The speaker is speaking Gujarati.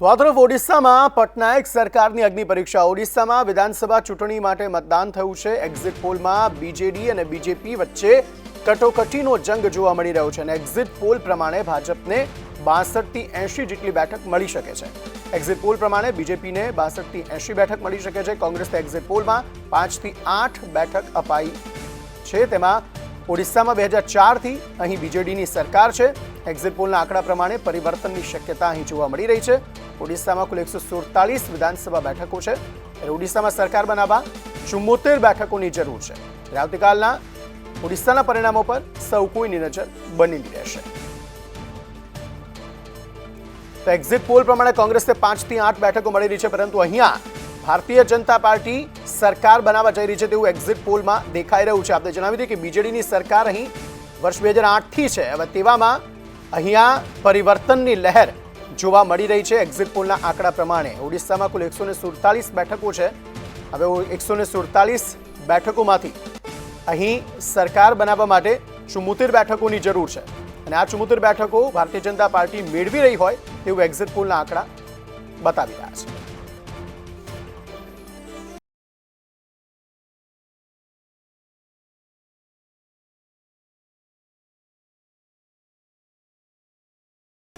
તો ઓડિશામાં પટનાયક સરકારની અગ્નિ પરીક્ષા. ઓડિશામાં વિધાનસભા ચૂંટણી માટે મતદાન થયું છે. એક્ઝિટ પોલમાં બીજેડી અને બીજેપી વચ્ચે કટોકટીનો જંગ જોવા મળી રહ્યો છે અને એક્ઝિટ પોલ પ્રમાણે ભાજપને બાસઠથી એંશી જેટલી બેઠક મળી શકે છે. એક્ઝિટ પોલ પ્રમાણે બીજેપીને બાસઠથી એંશી બેઠક મળી શકે છે. કોંગ્રેસ એક્ઝિટ પોલમાં પાંચથી આઠ બેઠક અપાઈ છે. તેમાં ઓડિશામાં બે હજાર ચારથી અહીં બીજેડીની સરકાર છે. એક્ઝિટ પોલના આંકડા પ્રમાણે પરિવર્તનની શક્યતા અહીં જોવા મળી રહી છે. ઓડિશામાં કુલ એકસો સુડતાલીસ વિધાનસભા બેઠકો છે અને ઓડિશામાં સરકાર બનાવવા ચુમ્મોતેર બેઠકોની જરૂર છે. આવતીકાલના ઓડિશાના પરિણામો પર સૌ કોઈની નજર બની રહેશે. તો એક્ઝિટ પોલ પ્રમાણે કોંગ્રેસને પાંચથી આઠ બેઠકો મળી રહી છે, પરંતુ અહીંયા ભારતીય જનતા પાર્ટી સરકાર બનાવવા જઈ રહી છે તેવું એક્ઝિટ પોલમાં દેખાઈ રહ્યું છે. આપણે જણાવી દઈએ કે બીજેડીની સરકાર અહીં વર્ષ બે હજાર આઠથી છે. હવે તેવામાં અહીંયા પરિવર્તનની લહેર જોવા મળી રહી છે. એક્ઝિટ પોલના આંકડા પ્રમાણે ઓડિશામાં કુલ એકસો સુડતાલીસ બેઠકો છે. હવે એકસો ને સુડતાલીસ બેઠકોમાંથી અહીં સરકાર બનાવવા માટે ચુમ્મોતેર બેઠકોની જરૂર છે. અને આ ચુમ્મોતેર બેઠકો ભારતીય જનતા પાર્ટી મેળવી રહી હોય તેવું એક્ઝિટ પોલના આંકડા બતાવી રહ્યા છે.